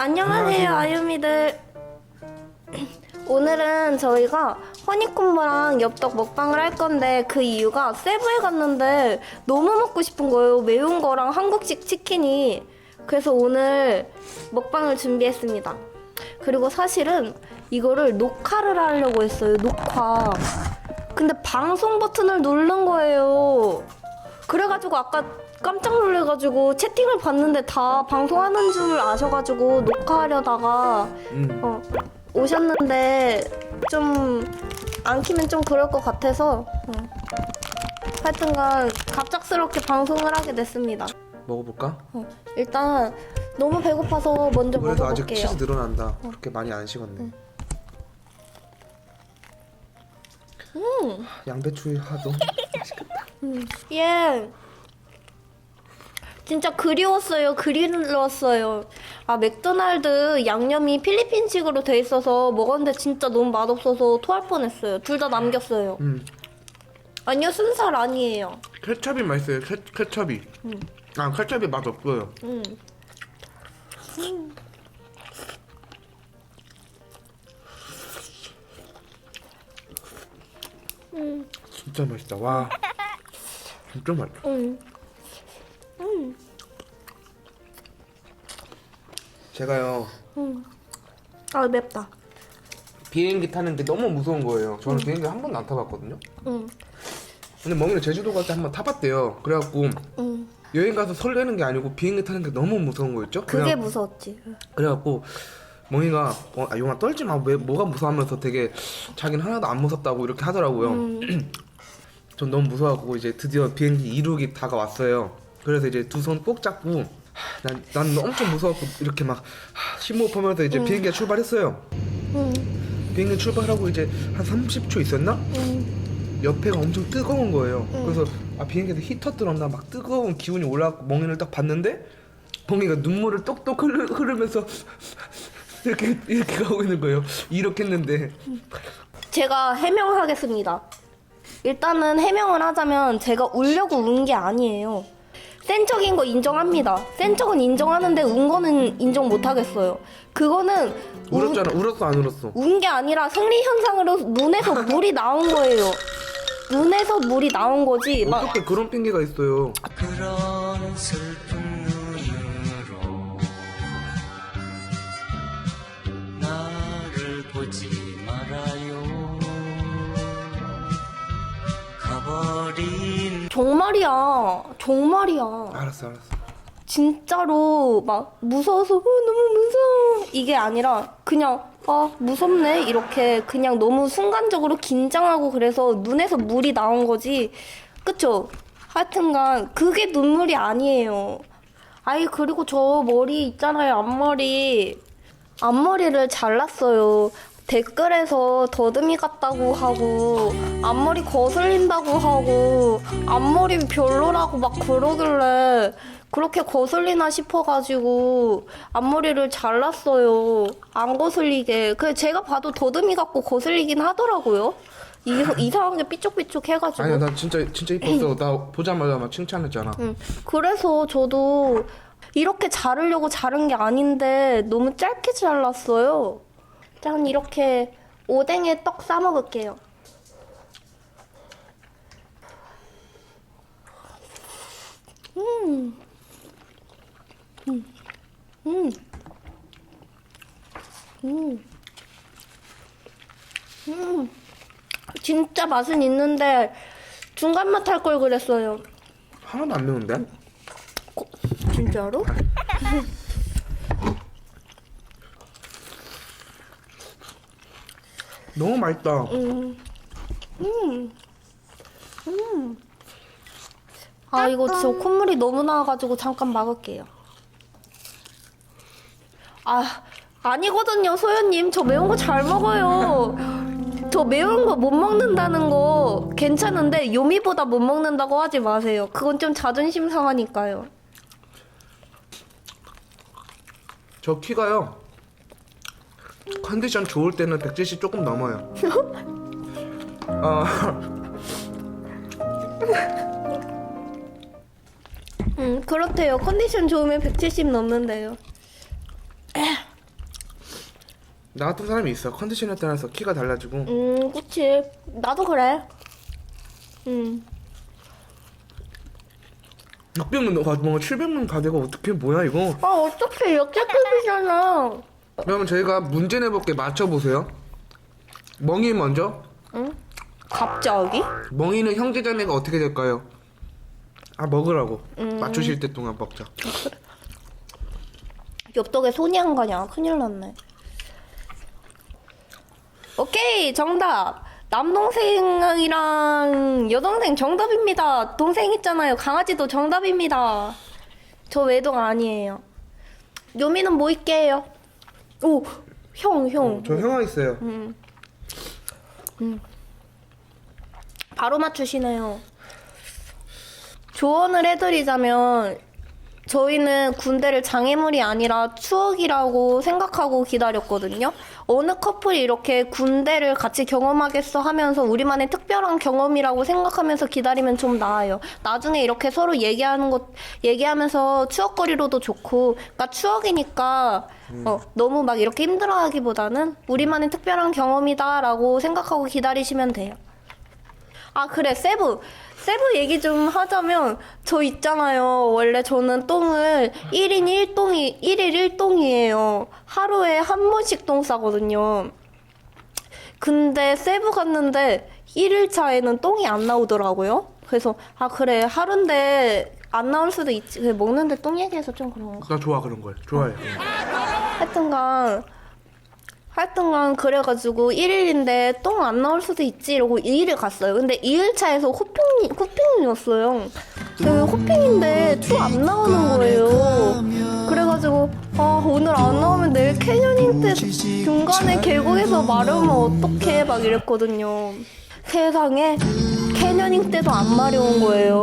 안녕하세요, 아유미들. 오늘은 저희가 허니콤보랑 엽떡 먹방을 할 건데 그 이유가 세부에 갔는데 너무 먹고 싶은 거예요. 매운 거랑 한국식 치킨이. 그래서 오늘 먹방을 준비했습니다. 그리고 사실은 이거를 녹화를 하려고 했어요. 녹화. 근데 방송 버튼을 누른 거예요. 그래가지고 아까 깜짝 놀래가지고 채팅을 봤는데 다 방송하는 줄 아셔가지고 녹화하려다가 음. 어, 오셨는데 좀 안 키면 좀 그럴 것 같아서 어. 하여튼간 갑작스럽게 방송을 하게 됐습니다. 먹어볼까? 어, 일단 너무 배고파서 먼저 그래도 아직 먹어볼게요. 치즈 늘어난다. 그렇게 많이 안 식었네. 음. 양배추 하도 예. 진짜 그리웠어요. 그리웠어요. 아, 맥도날드 양념이 필리핀식으로 돼 있어서 먹었는데 진짜 너무 맛없어서 토할 뻔했어요. 둘 다 남겼어요. 음. 아니요, 순살 아니에요. 케찹이 맛있어요. 케, 케찹이. 아 케찹이 맛 없어요. 음. 진짜 맛있다. 와. 진짜 맛있다. 음. 제가요 아, 맵다. 비행기 타는 게 너무 무서운 거예요. 저는 비행기 한 번도 안 타봤거든요. 음. 근데 멍이는 제주도 갈 때 한 번 타봤대요. 그래갖고 음. 여행 가서 설레는 게 아니고 비행기 타는 게 너무 무서운 거였죠. 그게 그래, 무서웠지. 그래갖고 멍이가 어, 아, 용아 떨지 마. 왜 뭐가 무서워하면서 되게 자기는 하나도 안 무섭다고 이렇게 하더라고요. 음. 전 너무 무서워하고 이제 드디어 비행기 이륙이 다가왔어요. 그래서 이제 두 손 꼭 잡고 하, 난, 난 엄청 무서워갖고 이렇게 막 하, 심호흡하면서 이제 비행기가 출발했어요. 음. 비행기 출발하고 이제 한 30초 있었나? 음. 옆에가 엄청 뜨거운 거예요. 그래서 아 비행기에서 히터 들었나 막 뜨거운 기운이 올라왔고 멍이를 딱 봤는데 멍이가 눈물을 똑똑 흐르, 흐르면서 이렇게 이렇게 가고 있는 거예요. 이렇게 했는데 제가 해명하겠습니다. 일단은 해명을 하자면 제가 울려고 운 게 아니에요. 센 척인 거 인정합니다. 센 척은 인정하는데 운 거는 인정 못 하겠어요. 그거는 울었잖아. 울었어 안 울었어? 운 게 아니라 생리 현상으로 눈에서 물이 나온 거예요. 눈에서 물이 나온 거지. 막 어떻게 그런 핑계가 있어요? 그런 슬픈 눈으로 나를 보지 말아요 가버린 정말이야. 정말이야. 알았어 알았어. 진짜로 막 무서워서 어, 너무 무서워 이게 아니라 그냥 아 무섭네 이렇게 그냥 너무 순간적으로 긴장하고 그래서 눈에서 물이 나온 거지 그쵸? 하여튼간 그게 눈물이 아니에요 아이 그리고 저 머리 있잖아요 앞머리 앞머리를 잘랐어요 댓글에서 더듬이 같다고 하고 앞머리 거슬린다고 하고 앞머리 별로라고 막 그러길래 그렇게 거슬리나 싶어가지고 앞머리를 잘랐어요 안 거슬리게 그 제가 봐도 더듬이 같고 거슬리긴 하더라고요 이, 이상하게 삐쭉삐쭉 해가지고 아니야 나 진짜 진짜 이뻤어. 나 보자마자 막 칭찬했잖아. 응. 그래서 저도 이렇게 자르려고 자른 게 아닌데 너무 짧게 잘랐어요. 짠 이렇게 오뎅에 떡 싸 먹을게요. 음. 음. 음. 음. 음. 진짜 맛은 있는데 중간 맛 할 걸 그랬어요. 하나도 안 매운데? 진짜로? 너무 맛있다. 아 이거 저 콧물이 너무 나와가지고 잠깐 막을게요. 아 아니거든요 소연님 저 매운 거 잘 먹어요. 저 매운 거 못 먹는다는 거 괜찮은데 요미보다 못 먹는다고 하지 마세요. 그건 좀 자존심 상하니까요. 저 키가요. 컨디션 좋을 때는 170 조금 넘어요. 어, 음 그렇대요. 컨디션 좋으면 170 넘는데요. 나 같은 사람이 있어. 컨디션에 따라서 키가 달라지고. 음, 그치. 나도 그래. 음. 600명 가 뭔가 700명 가게가 어떻게 뭐야 이거? 아, 어차피 역대급이잖아. 그러면 저희가 문제 내볼게 맞춰보세요. 멍이 먼저. 응? 갑자기? 멍이는 형제 자매가 어떻게 될까요? 아 먹으라고. 맞추실 때 동안 먹자. 엽떡에 손이 안 가냐? 큰일 났네. 오케이, 정답. 남동생이랑 여동생 정답입니다. 동생 있잖아요. 강아지도 정답입니다. 저 외동 아니에요. 요미는 뭐 있게요? 오, 형, 형. 저 형아 있어요. 바로 맞추시네요. 조언을 해드리자면 저희는 군대를 장애물이 아니라 추억이라고 생각하고 기다렸거든요. 어느 커플이 이렇게 군대를 같이 경험하겠어 하면서 우리만의 특별한 경험이라고 생각하면서 기다리면 좀 나아요. 나중에 이렇게 서로 얘기하는 것, 얘기하면서 추억거리로도 좋고, 그러니까 추억이니까 어, 너무 막 이렇게 힘들어하기보다는 우리만의 특별한 경험이다라고 생각하고 기다리시면 돼요. 아 그래 세부 세부 얘기 좀 하자면 저 있잖아요. 원래 저는 똥을 1인 1똥이 1일 1똥이에요. 하루에 한 번씩 똥 싸거든요. 근데 세부 갔는데 1일차에는 똥이 안 나오더라고요. 그래서 아 그래. 하루인데 안 나올 수도 있지. 그래, 먹는데 똥 얘기해서 좀 그런가 나 좋아 그런 걸. 좋아해. 하여튼간 하여튼간 그래가지고 1일인데 똥 안 나올 수도 있지 이러고 2일을 갔어요. 근데 2일차에서 호핑, 호핑이었어요. 그 호핑인데 또안 나오는 거예요. 그래가지고 아 오늘 안 나오면 내일 캐녀닝 때 중간에 계곡에서 마르면 어떡해 막 이랬거든요. 세상에 캐녀닝 때도 안 마려운 거예요.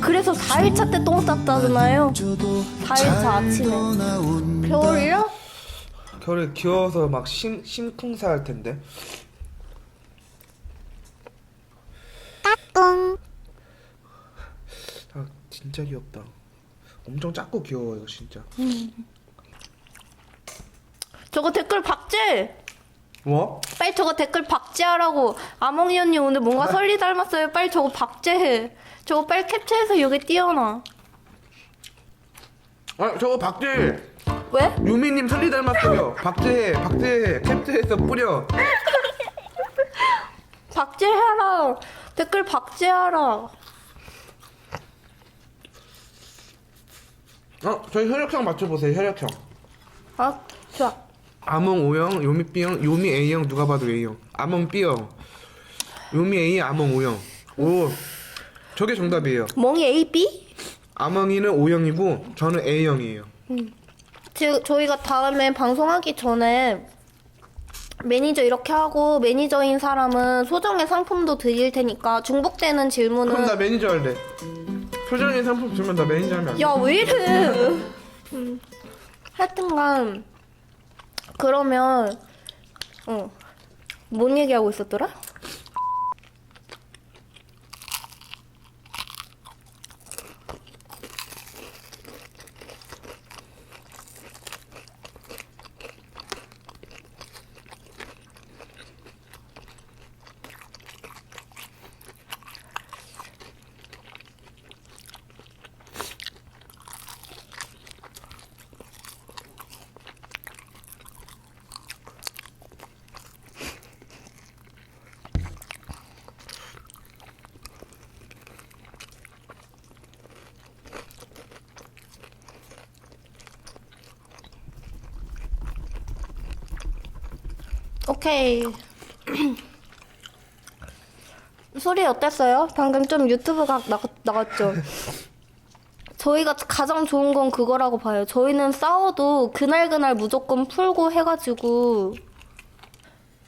그래서 4일차 때 똥 쌌다잖아요. 4일차 아침에. 겨울이요? 겨울에 귀여워서 막 심, 심쿵사 할 텐데. 아 진짜 귀엽다. 엄청 작고 귀여워 이거 진짜. 저거 댓글 박제! 뭐? 빨리 저거 댓글 박제하라고. 아몽이 언니 오늘 뭔가 설리 닮았어요. 빨리 저거 박제해. 저거 빨리 캡처해서 여기 띄워놔. 아 저거 박제. 왜? 유미님 설리 닮았어요. 박제해, 박제해, 캡처해서 뿌려. 박제해라. 댓글 박제하라. 어, 저희 혈액형 맞춰보세요. 혈액형. 아, 좋아. 아몽 O형, 요미 B형, 요미 A형 누가 봐도 A형. 아몽 B형, 요미 A, 아몽 O형. 오, 저게 정답이에요. 멍이 A, B? 아몽이는 O형이고 저는 A형이에요. 지 저희가 다음에 방송하기 전에 매니저 이렇게 하고 매니저인 사람은 소정의 상품도 드릴 테니까 중복되는 질문은 그럼 나 매니저 할래. 표정의 상품 주면 나 매니저 하면 안 돼? 야, 왜 이래? 음. 하여튼간, 그러면, 어. 뭔 얘기하고 있었더라? 오케이. 소리 어땠어요? 방금 좀 유튜브가 나, 나갔죠? 저희가 가장 좋은 건 그거라고 봐요. 저희는 싸워도 그날그날 무조건 풀고 해가지고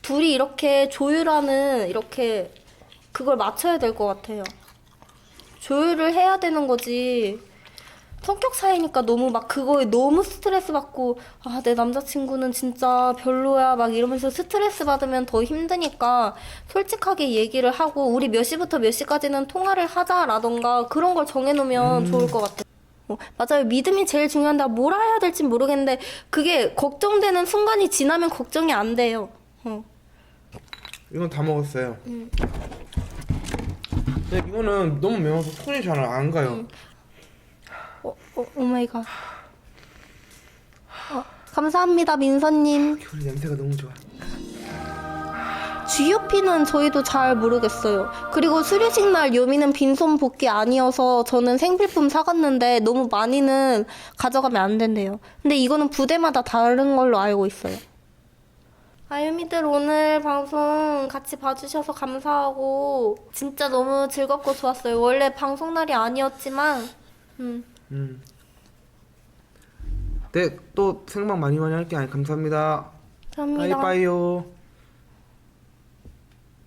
둘이 이렇게 조율하는 이렇게 그걸 맞춰야 될 것 같아요. 조율을 해야 되는 거지. 성격 차이니까 너무 막 그거에 너무 스트레스 받고 아 내 남자친구는 진짜 별로야 막 이러면서 스트레스 받으면 더 힘드니까 솔직하게 얘기를 하고 우리 몇 시부터 몇 시까지는 통화를 하자라던가 그런 걸 정해놓으면 좋을 것 같아. 어, 맞아요. 믿음이 제일 중요한데 뭘 해야 될지 모르겠는데 그게 걱정되는 순간이 지나면 걱정이 안 돼요. 어. 이건 다 먹었어요. 근데 이거는 너무 매워서 손이 잘 안 가요. 어, 어, 오마이갓. 어, 감사합니다, 민서님. 귤 냄새가 너무 좋아. GOP는 저희도 잘 모르겠어요. 그리고 수료식 날 요미는 빈손 복귀 아니어서 저는 생필품 사갔는데 너무 많이는 가져가면 안 된대요. 근데 이거는 부대마다 다른 걸로 알고 있어요. 아유미들 오늘 방송 같이 봐주셔서 감사하고 진짜 너무 즐겁고 좋았어요. 원래 방송 날이 아니었지만 음, 음. 네, 또 생방 많이 많이 할게 아니 감사합니다. 감사합니다. 빠이빠이요.